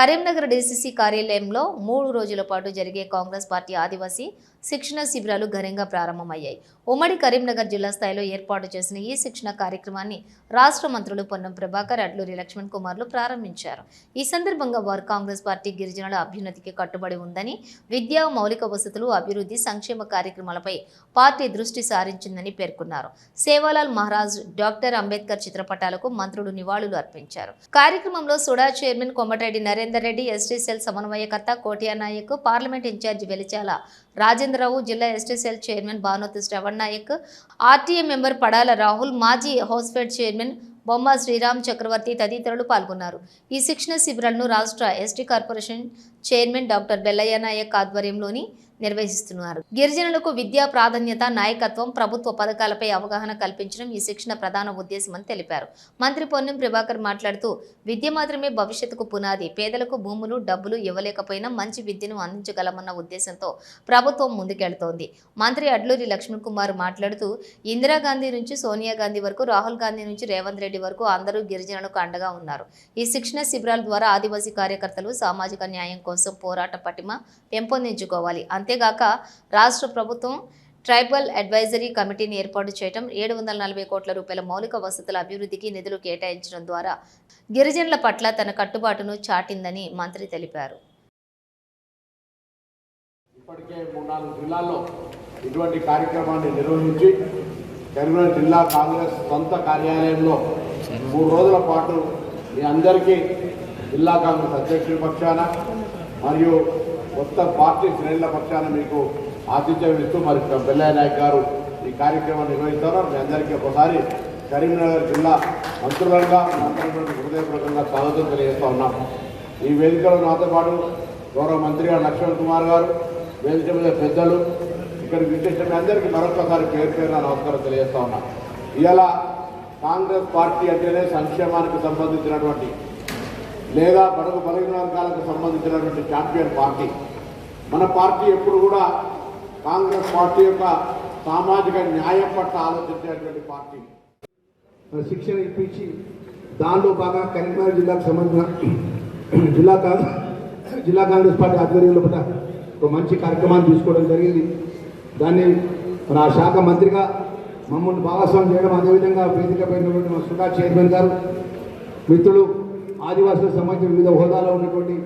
Karimnagar DCC కార్యాలయంలో మూడు రోజుల పాటు జరిగే కాంగ్రెస్ పార్టీ ఆదివాసీ శిక్షణ శిబిరాలు ఘనంగా ప్రారంభమయ్యాయి. ఉమ్మడి కరీంనగర్ జిల్లా స్థాయిలో ఏర్పాటు చేసిన ఈ శిక్షణ కార్యక్రమాన్ని రాష్ట్ర మంత్రులు పొన్నం ప్రభాకర్ అడ్లూరి లక్ష్మణ్ కుమార్లు ప్రారంభించారు. ఈ సందర్భంగా వారు కాంగ్రెస్ పార్టీ గిరిజనుల అభ్యున్నతికి కట్టుబడి ఉందని విద్యా మౌలిక వసతులు అభివృద్ధి సంక్షేమ కార్యక్రమాలపై పార్టీ దృష్టి సారించిందని పేర్కొన్నారు. సేవాలాల్ మహారాజ్ డాక్టర్ అంబేద్కర్ చిత్రపటాలకు మంత్రులు నివాళులు అర్పించారు. కార్యక్రమంలో SUDA chairman Komatireddy Narendra Reddy S T cell సమన్వయకర్త కోటియా నాయక్ పార్లమెంట్ ఇన్ఛార్జి వెలిచాల రాజేంద్రరావు జిల్లా S T cell chairman Bhanuti Shravan Naik R T A member Padala Rahul మాజీ హౌస్ఫెడ్ చైర్మన్ బొమ్మ శ్రీరామ్ చక్రవర్తి తదితరులు పాల్గొన్నారు. ఈ శిక్షణ శిబిరాలను రాష్ట్ర S T corporation chairman doctor Bellaiah Naik ఆధ్వర్యంలోని నిర్వహిస్తున్నారు. గిరిజనులకు విద్యా ప్రాధాన్యత నాయకత్వం ప్రభుత్వ పథకాలపై అవగాహన కల్పించడం ఈ శిక్షణ ప్రధాన ఉద్దేశమని తెలిపారు. మంత్రి పొన్నం ప్రభాకర్ మాట్లాడుతూ విద్య మాత్రమే భవిష్యత్తుకు పునాది. పేదలకు భూములు డబ్బులు ఇవ్వలేకపోయినా మంచి విద్యను అందించగలమన్న ఉద్దేశంతో ప్రభుత్వం ముందుకెళ్తోంది. మంత్రి అడ్లూరి లక్ష్మణ్ కుమార్ మాట్లాడుతూ ఇందిరాగాంధీ నుంచి సోనియా గాంధీ వరకు రాహుల్ గాంధీ నుంచి రేవంత్ రెడ్డి వరకు అందరూ గిరిజనులకు అండగా ఉన్నారు. ఈ శిక్షణ శిబిరాల ద్వారా ఆదివాసీ కార్యకర్తలు సామాజిక న్యాయం కోసం పోరాట పటిమ పెంపొందించుకోవాలి. అంతేగాక రాష్ట్ర ప్రభుత్వం ట్రైబల్ అడ్వైజరీ కమిటీని ఏర్పాటు చేయడం ఏడు వందల నలభై కోట్ల రూపాయల మౌలిక వసతుల అభివృద్ధికి నిధులు కేటాయించడం ద్వారా గిరిజనుల పట్ల తన కట్టుబాటును చాటిందని మంత్రి తెలిపారు. ఇప్పటికే మూడు నాలుగు జిల్లాల్లో ఇటువంటి కార్యక్రమాన్ని నిర్వహించి కరీంనగర్ జిల్లా కాంగ్రెస్ సొంత కార్యాలయంలో మూడు రోజుల పాటు మీ అందరికీ జిల్లా కాంగ్రెస్ అధ్యక్షుల పక్షాన మరియు కొత్త పార్టీ శ్రేణుల పక్షాన మీకు ఆతిథ్యం ఇస్తూ మరి బెల్లయ్య నాయక్ గారు ఈ కార్యక్రమాన్ని నిర్వహిస్తున్నారు మీ అందరికీ ఒకసారి కరీంనగర్ జిల్లా మంత్రులంగా మంత్రులకు హృదయపూర్వకంగా స్వాగతం తెలియజేస్తా ఉన్నాం. ఈ వేదికలో నాతో పాటు గౌరవ మంత్రి గారు లక్ష్మణ్ కుమార్ గారు వేదిక మీద పెద్దలు ఇక్కడికి విచ్చేసిన మీ అందరికీ మరొకసారి పేరు పేరున నమస్కారం తెలియజేస్తా ఉన్నాం. ఇలా కాంగ్రెస్ పార్టీ అంటేనే సంక్షేమానికి సంబంధించినటువంటి లేదా బడుగు బలహీన వర్గాలకు సంబంధించినటువంటి ఛాంపియన్ పార్టీ. మన పార్టీ ఎప్పుడు కూడా కాంగ్రెస్ పార్టీ యొక్క సామాజిక న్యాయం పట్ల ఆలోచించేటువంటి పార్టీ. శిక్షణ ఇప్పించి దానిలో బాగా కరీంనగర్ జిల్లాకు సంబంధించిన జిల్లా కాంగ్రెస్ జిల్లా కాంగ్రెస్ పార్టీ ఆధ్వర్యంలో కూడా ఒక మంచి కార్యక్రమాన్ని తీసుకోవడం జరిగింది. దాన్ని మన శాఖ మంత్రిగా మమ్మల్ని భాగస్వామ్యం చేయడం అదేవిధంగా వేదిక పైనటువంటి మా సుధా చైర్మన్ గారు మిత్రులు ఆదివాసులకు సంబంధించిన వివిధ హోదాలో ఉన్నటువంటి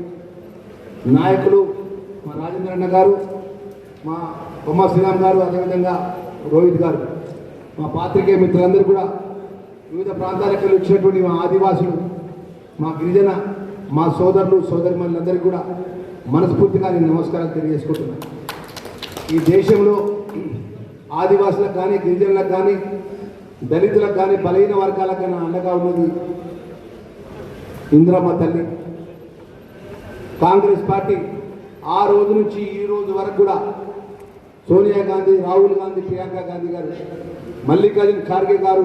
నాయకులు మా రాజేంద్రన్న గారు మా బొమ్మ శ్రీరామ్ గారు అదేవిధంగా రోహిత్ గారు. మా పాత్రికేయ మిత్రులందరూ కూడా వివిధ ప్రాంతాలకు వెళ్ళి వచ్చినటువంటి మా ఆదివాసులు మా గిరిజన మా సోదరులు సోదరిమణులందరికీ కూడా మనస్ఫూర్తిగా నేను నమస్కారం తెలియజేసుకుంటున్నాను. ఈ దేశంలో ఆదివాసులకు కానీ గిరిజనులకు కానీ దళితులకు కానీ బలహీన వర్గాలకు కానీ అండగా ఉన్నది ఇందిరమ్మ తల్లి. కాంగ్రెస్ పార్టీ ఆ రోజు నుంచి ఈ రోజు వరకు కూడా సోనియా గాంధీ రాహుల్ గాంధీ ప్రియాంక గాంధీ గారు మల్లికార్జున ఖార్గే గారు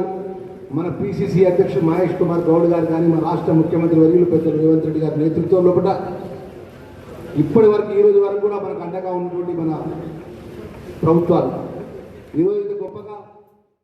మన పిసిసి అధ్యక్షుడు మహేష్ కుమార్ గౌడ్ గారు కానీ మన రాష్ట్ర ముఖ్యమంత్రి వర్యులు పెద్దలు రేవంత్ రెడ్డి గారి నేతృత్వంలో కూడా ఇప్పటి వరకు ఈ రోజు వరకు కూడా మనకు అండగా ఉన్నటువంటి మన ప్రభుత్వాలు ఈరోజు ఇంత గొప్పగా